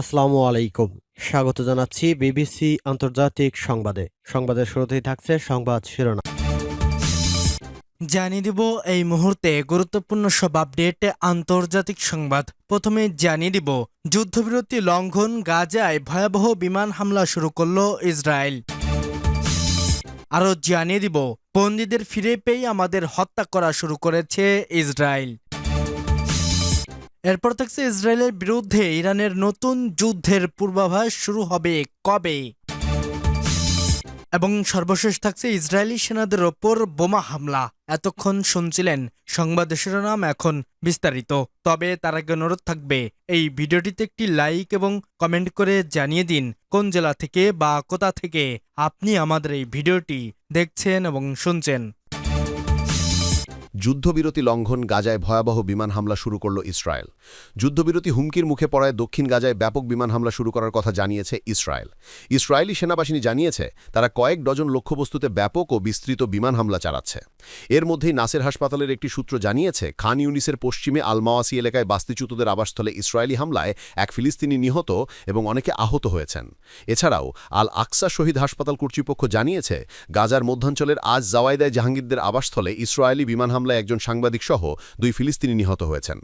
আসসালামু আলাইকুম। স্বাগত জানাচ্ছি বিবিসি আন্তর্জাতিক সংবাদে। সংবাদের শুরুতেই থাকছে সংবাদ শিরোনাম। জানিয়ে দিব এই মুহূর্তে গুরুত্বপূর্ণ সব আপডেট আন্তর্জাতিক সংবাদ। প্রথমে জানিয়ে দিব, যুদ্ধবিরতি লঙ্ঘন গাজায় ভয়াবহ বিমান হামলা শুরু করল ইসরায়েল। আরও জানিয়ে দিব, বন্দীদের ফিরে পেয়ে আমাদের হত্যা করা শুরু করেছে ইসরায়েল। এরপর থাকছে ইসরায়েলের বিরুদ্ধে ইরানের নতুন যুদ্ধের পূর্বাভাস শুরু হবে কবে? এবং সর্বশেষ থাকছে ইসরায়েলি সেনাদের ওপর বোমা হামলা। এতক্ষণ শুনছিলেন সংবাদ শিরোনাম, এখন বিস্তারিত। তবে তার আগে অনুরোধ থাকবে, এই ভিডিওটিতে একটি লাইক এবং কমেন্ট করে জানিয়ে দিন কোন জেলা থেকে বা কোথা থেকে আপনি আমাদের এই ভিডিওটি দেখছেন এবং শুনছেন। যুদ্ধবিরতি লঙ্ঘন গাজায় ভয়াবহ বিমান হামলা শুরু করল ইসরায়েল। যুদ্ধবিরতি হুমকির মুখে পড়ায় দক্ষিণ গাজায় ব্যাপক বিমান হামলা শুরু করার কথা জানিয়েছে ইসরায়েল। ইসরায়েলি সেনাবাহিনী জানিয়েছে, তারা কয়েক ডজন লক্ষ্যবস্তুতে ব্যাপক ও বিস্তৃত বিমান হামলা চালাচ্ছে। এর মধ্যেই নাসের হাসপাতালের একটি সূত্র জানিয়েছে, খান ইউনিসের পশ্চিমে আলমাওয়াসি এলাকায় বাস্তিচ্যুতদের আবাসস্থলে ইসরায়েলি হামলায় এক ফিলিস্তিনি নিহত এবং অনেকে আহত হয়েছেন। এছাড়াও আল আকসা শহীদ হাসপাতাল কর্তৃপক্ষ জানিয়েছে, গাজার মধ্যাঞ্চলের আজ জাওয়াইদায় জাহাঙ্গীরদের আবাসস্থলে ইসরায়েলি বিমান হামলায় একজন সাংবাদিক সহ দুই ফিলিস্তিনি নিহত হয়েছেন।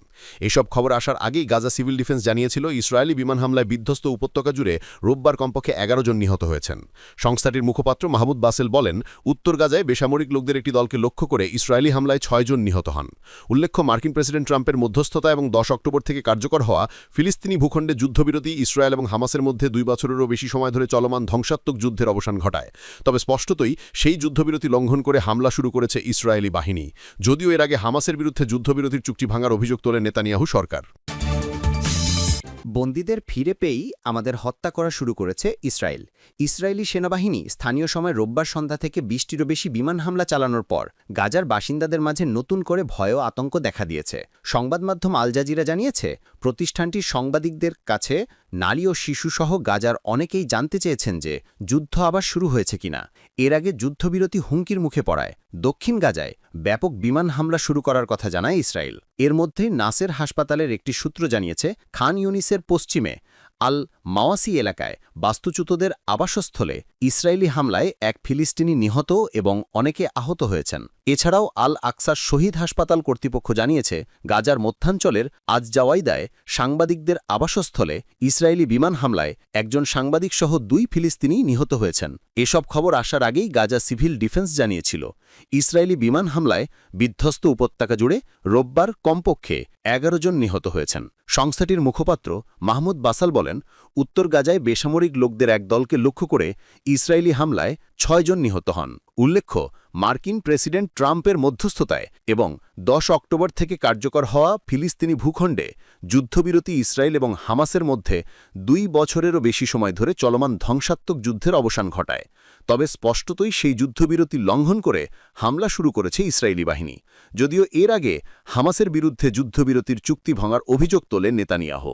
এসব খবর আসার আগেই গাজা সিভিল ডিফেন্স জানিয়েছিল, ইসরায়েলি বিমান হামলায় বিধ্বস্ত উপত্যকা জুড়ে রোববার কমপক্ষে এগারো জন নিহত হয়েছেন। সংস্থাটির মুখপাত্র মাহমুদ বাসেল বলেন, উত্তর গাজায় বেসামরিক লোকদের একটি দলকে লক্ষ্য করে ইসরায়েলি হামলায় ছয়জন নিহত হন। উল্লেখ্য, মার্কিন প্রেসিডেন্ট ট্রাম্পের মধ্যস্থতা এবং দশ অক্টোবর থেকে কার্যকর হওয়া ফিলিস্তিনি ভূখণ্ডে যুদ্ধবিরতি ইসরায়েল এবং হামাসের মধ্যে দুই বছরেরও বেশি সময় ধরে চলমান ধ্বংসাত্মক যুদ্ধের অবসান ঘটায়। তবে স্পষ্টতই, সেই যুদ্ধবিরতি লঙ্ঘন করে হামলা শুরু করেছে ইসরায়েলি বাহিনী। যদিও এর আগে হামাসের বিরুদ্ধে যুদ্ধবিরতির চুক্তি ভাঙার অভিযোগ তোলে নেতানিয়াহু সরকার। বন্দীদের ফিরে পেয়েই আমাদের হত্যা করা শুরু করেছে ইসরায়েল। ইসরায়েলি সেনাবাহিনী স্থানীয় সময় রোববার সন্ধ্যা থেকে বিশটিরও বেশি বিমান হামলা চালানোর পর গাজার বাসিন্দাদের মাঝে নতুন করে ভয় আতঙ্ক দেখা দিয়েছে। সংবাদ মাধ্যম আল জাজিরা জানিয়েছে, প্রতিষ্ঠানটির সাংবাদিকদের কাছে নারী ও শিশুসহ গাজার অনেকেই জানতে চেয়েছেন যে যুদ্ধ আবার শুরু হয়েছে কিনা। এর আগে যুদ্ধবিরতি হুমকির মুখে পড়ায়। দক্ষিণ গাজায় ব্যাপক বিমান হামলা শুরু করার কথা জানায় ইসরায়েল। এর মধ্যেই নাসের হাসপাতালের একটি সূত্র জানিয়েছে, খান ইউনিসের পশ্চিমে আল মাওয়াসি এলাকায় বাস্তুচ্যুতদের আবাসস্থলে ইসরায়েলি হামলায় এক ফিলিস্তিনি নিহত এবং অনেকে আহত হয়েছেন। এছাড়াও আল আকসার শহীদ হাসপাতাল কর্তৃপক্ষ জানিয়েছে, গাজার মধ্যাঞ্চলের আজ জাওয়াইদায় সাংবাদিকদের আবাসস্থলে ইসরায়েলি বিমান হামলায় একজন সাংবাদিকসহ দুই ফিলিস্তিনি নিহত হয়েছেন। এসব খবর আসার আগেই গাজা সিভিল ডিফেন্স জানিয়েছিল, ইসরায়েলি বিমান হামলায় বিধ্বস্ত উপত্যকা জুড়ে রোববার কমপক্ষে এগারো জন নিহত হয়েছেন। সংস্থাটির মুখপাত্র মাহমুদ বাসাল বলেন উত্তর গাজায় বেসামরিক লোকদের এক দলকে লক্ষ্য করে ইসরায়েলি হামলায় ছয়জন নিহত হন। উল্লেখ্য, মার্কিন প্রেসিডেন্ট ট্রাম্পের মধ্যস্থতায় এবং দশ অক্টোবর থেকে কার্যকর হওয়া ফিলিস্তিনি ভূখণ্ডে যুদ্ধবিরতি ইসরায়েল এবং হামাসের মধ্যে দুই বছরেরও বেশি সময় ধরে চলমান ধ্বংসাত্মক যুদ্ধের অবসান ঘটায়। তবে স্পষ্টতই সেই যুদ্ধবিরতি লঙ্ঘন করে হামলা শুরু করেছে ইসরায়েলি বাহিনী। যদিও এর আগে হামাসের বিরুদ্ধে যুদ্ধবিরতির চুক্তি ভাঙার অভিযোগ তোলে নেতানিয়াহ।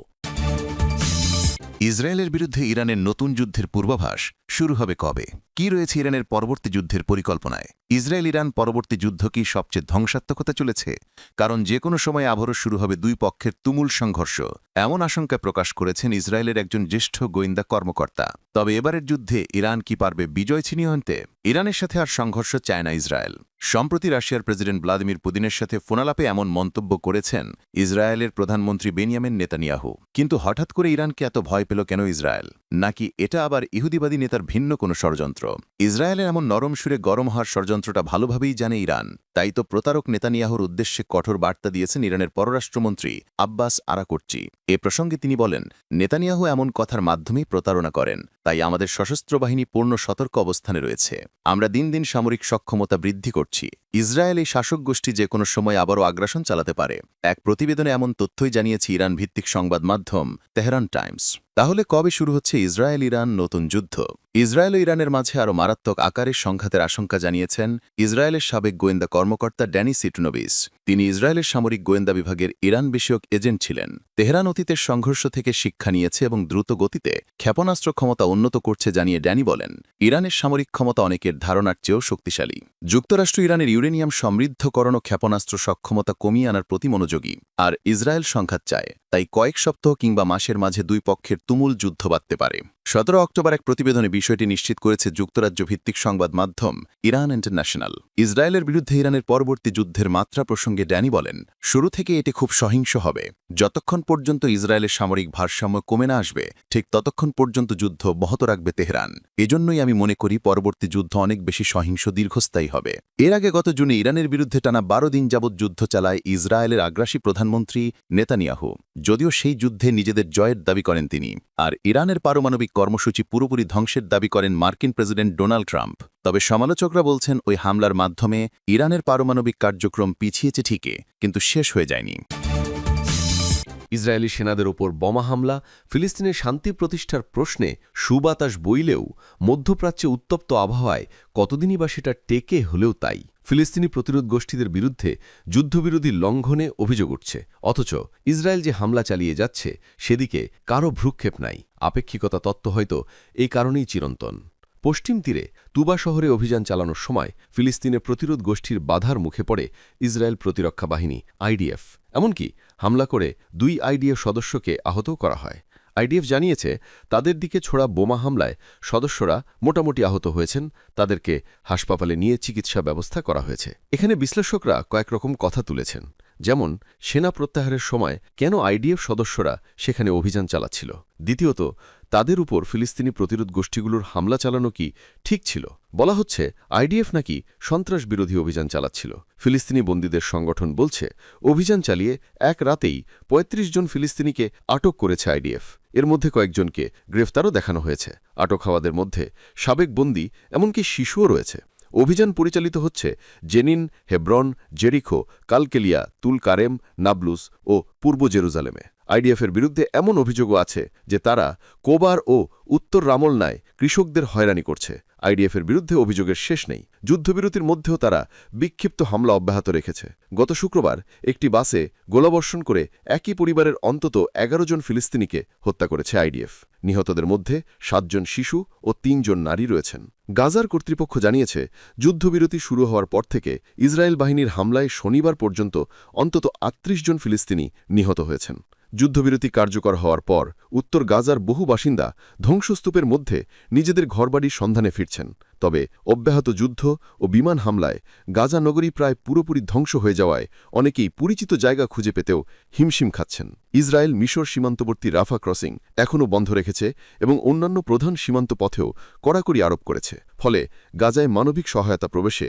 ইসরায়েলের বিরুদ্ধে ইরানের নতুন যুদ্ধের পূর্বাভাস শুরু হবে কবে? কি রয়েছে ইরানের পরবর্তী যুদ্ধের পরিকল্পনায়? ইসরায়েল ইরান পরবর্তী যুদ্ধ কি সবচেয়ে ধ্বংসাত্মক হতে চলেছে? কারণ যে কোনো সময় আবারও শুরু হবে দুই পক্ষের তুমুল সংঘর্ষ। এমন আশঙ্কা প্রকাশ করেছেন ইসরায়েলের একজন জ্যেষ্ঠ গোয়েন্দা কর্মকর্তা। তবে এবারের যুদ্ধে ইরান কি পারবে বিজয় ছিনিয়ে আনতে? ইরানের সাথে আর সংঘর্ষ চায় না ইসরায়েল সম্প্রতি রাশিয়ার প্রেসিডেন্ট ভ্লাদিমির পুতিনের সাথে ফোনালাপে এমন মন্তব্য করেছেন ইসরায়েলের প্রধানমন্ত্রী বেনিয়ামেন নেতানিয়াহু। কিন্তু হঠাৎ করে ইরানকে এত ভয় পেল কেন ইসরায়েল? নাকি এটা আবার ইহুদিবাদী নেতার ভিন্ন কোনো ষড়যন্ত্র? ইসরায়েলের এমন নরম সুরে গরম হওয়ার ষড়যন্ত্রটা ভালোভাবেই জানে ইরান। তাই তো প্রতারক নেতানিয়াহুর উদ্দেশ্যে কঠোর বার্তা দিয়েছেন ইরানের পররাষ্ট্রমন্ত্রী আব্বাস আরাকোর্চি এ প্রসঙ্গে তিনি বলেন, নেতানিয়াহু এমন কথার মাধ্যমেই প্রতারণা করেন, তাই আমাদের সশস্ত্র বাহিনী পূর্ণ সতর্ক অবস্থানে রয়েছে। আমরা দিন দিন সামরিক সক্ষমতা বৃদ্ধি করছি। ইসরায়েল এই শাসক গোষ্ঠী যে কোনো সময় আবারও আগ্রাসন চালাতে পারে। এক প্রতিবেদনে এমন তথ্যই জানিয়েছে ইরান ভিত্তিক সংবাদ মাধ্যম তেহরান টাইমস। তাহলে কবে শুরু হচ্ছে ইসরায়েল ইরান নতুন যুদ্ধ? ইসরায়েল ও ইরানের মাঝে আরও মারাত্মক আকারের সংঘাতের আশঙ্কা জানিয়েছেন ইসরায়েলের সাবেক গোয়েন্দা কর্মকর্তা ড্যানি সিটনোবিস তিনি ইসরায়েলের সামরিক গোয়েন্দা বিভাগের ইরান বিষয়ক এজেন্ট ছিলেন। তেহরান অতীতের সংঘর্ষ থেকে শিক্ষা নিয়েছে এবং দ্রুত গতিতে ক্ষেপণাস্ত্র ক্ষমতা উন্নত করছে জানিয়ে ড্যানি বলেন, ইরানের সামরিক ক্ষমতা অনেকের ধারণার চেয়েও শক্তিশালী। যুক্তরাষ্ট্র ইরানের ইউরেনিয়াম সমৃদ্ধকরণ ও ক্ষেপণাস্ত্র সক্ষমতা কমিয়ে আনার প্রতি মনোযোগী, আর ইসরায়েল সংঘাত চায়, তাই কয়েক সপ্তাহ কিংবা মাসের মাঝে দুই পক্ষের তুমুল যুদ্ধ বাঁধতে পারে। সতেরো অক্টোবর এক প্রতিবেদনে বিষয়টি নিশ্চিত করেছে যুক্তরাজ্য ভিত্তিক সংবাদ মাধ্যম ইরান ইন্টারন্যাশনাল। ইসরায়েলের বিরুদ্ধে ইরানের পরবর্তী যুদ্ধের মাত্রা প্রসঙ্গে ড্যানি বলেন, শুরু থেকে এটি খুব সহিংস হবে। যতক্ষণ পর্যন্ত ইসরায়েলের সামরিক ভারসাম্য কমে না আসবে, ঠিক ততক্ষণ পর্যন্ত যুদ্ধ বহত রাখবে তেহরান। এজন্যই আমি মনে করি পরবর্তী যুদ্ধ অনেক বেশি সহিংস দীর্ঘস্থায়ী হবে। এর আগে গত জুনে ইরানের বিরুদ্ধে টানা বারো দিন যাবৎ যুদ্ধ চালায় ইসরায়েলের আগ্রাসী প্রধানমন্ত্রী নেতানিয়াহু, যদিও সেই যুদ্ধে নিজেদের জয়ের দাবি করেন তিনি। আর ইরানের পারমাণবিক কর্মসূচি পুরোপুরি ধ্বংসের দাবি করেন মার্কিন প্রেসিডেন্ট ডোনাল্ড ট্রাম্প। তবে সমালোচকরা বলছেন ওই হামলার মাধ্যমে ইরানের পারমাণবিক কার্যক্রম পিছিয়েছে ঠিকই, কিন্তু শেষ হয়ে যায়নি। ইসরায়েলি সেনাদের ওপর বোমা হামলা, ফিলিস্তিনের শান্তি প্রতিষ্ঠার প্রশ্নে সুবাতাস বইলেও মধ্যপ্রাচ্যে উত্তপ্ত আবহাওয়ায় কতদিনই বা সেটা টেকে হলেও তাই। ফিলিস্তিনি প্রতিরোধ গোষ্ঠীদের বিরুদ্ধে যুদ্ধবিরোধী লঙ্ঘনে অভিযোগ উঠছে। অথচ ইসরায়েল যে হামলা চালিয়ে যাচ্ছে, সেদিকে কারও ভ্রুক্ষেপ নাই। আপেক্ষিকতা তত্ত্ব হয়তো এই কারণেই চিরন্তন। পশ্চিম তীরে তুবা শহরে অভিযান চালানোর সময় ফিলিস্তিনের প্রতিরোধ গোষ্ঠীর বাধার মুখে পড়ে ইসরায়েল প্রতিরক্ষা বাহিনী, আইডিএফ। এমনকি হামলা করে দুই আইডিএফ সদস্যকে আহতও করা হয়। আইডিএফ জানিয়েছে, তাদের দিকে ছোড়া বোমা হামলায় সদস্যরা মোটামুটি আহত হয়েছেন, তাদেরকে হাসপাতালে নিয়ে চিকিৎসা ব্যবস্থা করা হয়েছে। এখানে বিশ্লেষকরা কয়েক রকম কথা তুলেছেন। যেমন, সেনা প্রত্যাহারের সময় কেন আইডিএফ সদস্যরা সেখানে অভিযান চালাচ্ছিল? দ্বিতীয়ত, তাদের উপর ফিলিস্তিনি প্রতিরোধ গোষ্ঠীগুলোর হামলা চালানো কি ঠিক ছিল? বলা হচ্ছে, আইডিএফ নাকি সন্ত্রাস বিরোধী অভিযান চালাচ্ছিল। ফিলিস্তিনি বন্দীদের সংগঠন বলছে, অভিযান চালিয়ে এক রাতেই ৩৫ জন ফিলিস্তিনিকে আটক করেছে আইডিএফ। এর মধ্যে কয়েকজনকে গ্রেফতারও দেখানো হয়েছে। আটক হওয়াদের মধ্যে সাবেক বন্দী, এমনকি শিশুও রয়েছে। অভিযান পরিচালিত হচ্ছে Jenin, Hebron, Jericho, Qalqilya Tulkarem Nablus ও পূর্ব জেরুজালেমে। আইডিএফের বিরুদ্ধে এমন অভিযোগও আছে যে তারা কোবার ও উত্তর রামলনায় কৃষকদের হয়রানি করছে। আইডিএফের বিরুদ্ধে অভিযোগের শেষ নেই। যুদ্ধবিরতির মধ্যেও তারা বিক্ষিপ্ত হামলা অব্যাহত রেখেছে। গত শুক্রবার একটি বাসে গোলাবর্ষণ করে একই পরিবারের অন্তত এগারো জন ফিলিস্তিনিকে হত্যা করেছে আইডিএফ। নিহতদের মধ্যে সাতজন শিশু ও তিনজন নারী রয়েছেন। গাজার কর্তৃপক্ষ জানিয়েছে, যুদ্ধবিরতি শুরু হওয়ার পর থেকে ইসরায়েল বাহিনীর হামলায় শনিবার পর্যন্ত অন্তত আটত্রিশ জন ফিলিস্তিনি নিহত হয়েছেন। যুদ্ধবিরতি কার্যকর হওয়ার পর উত্তর গাজার বহু বাসিন্দা ধ্বংসস্তূপের মধ্যে নিজেদের ঘরবাড়ির সন্ধানে ফিরছেন। তবে অব্যাহত যুদ্ধ ও বিমান হামলায় গাজা নগরী প্রায় পুরোপুরি ধ্বংস হয়ে যাওয়ায় অনেকেই পরিচিত জায়গা খুঁজে পেতেও হিমশিম খাচ্ছেন। ইসরায়েল মিশর সীমান্তবর্তী রাফা ক্রসিং এখনও বন্ধ রেখেছে এবং অন্যান্য প্রধান সীমান্ত পথেও কড়াকড়ি আরোপ করেছে। ফলে গাজায় মানবিক সহায়তা প্রবেশে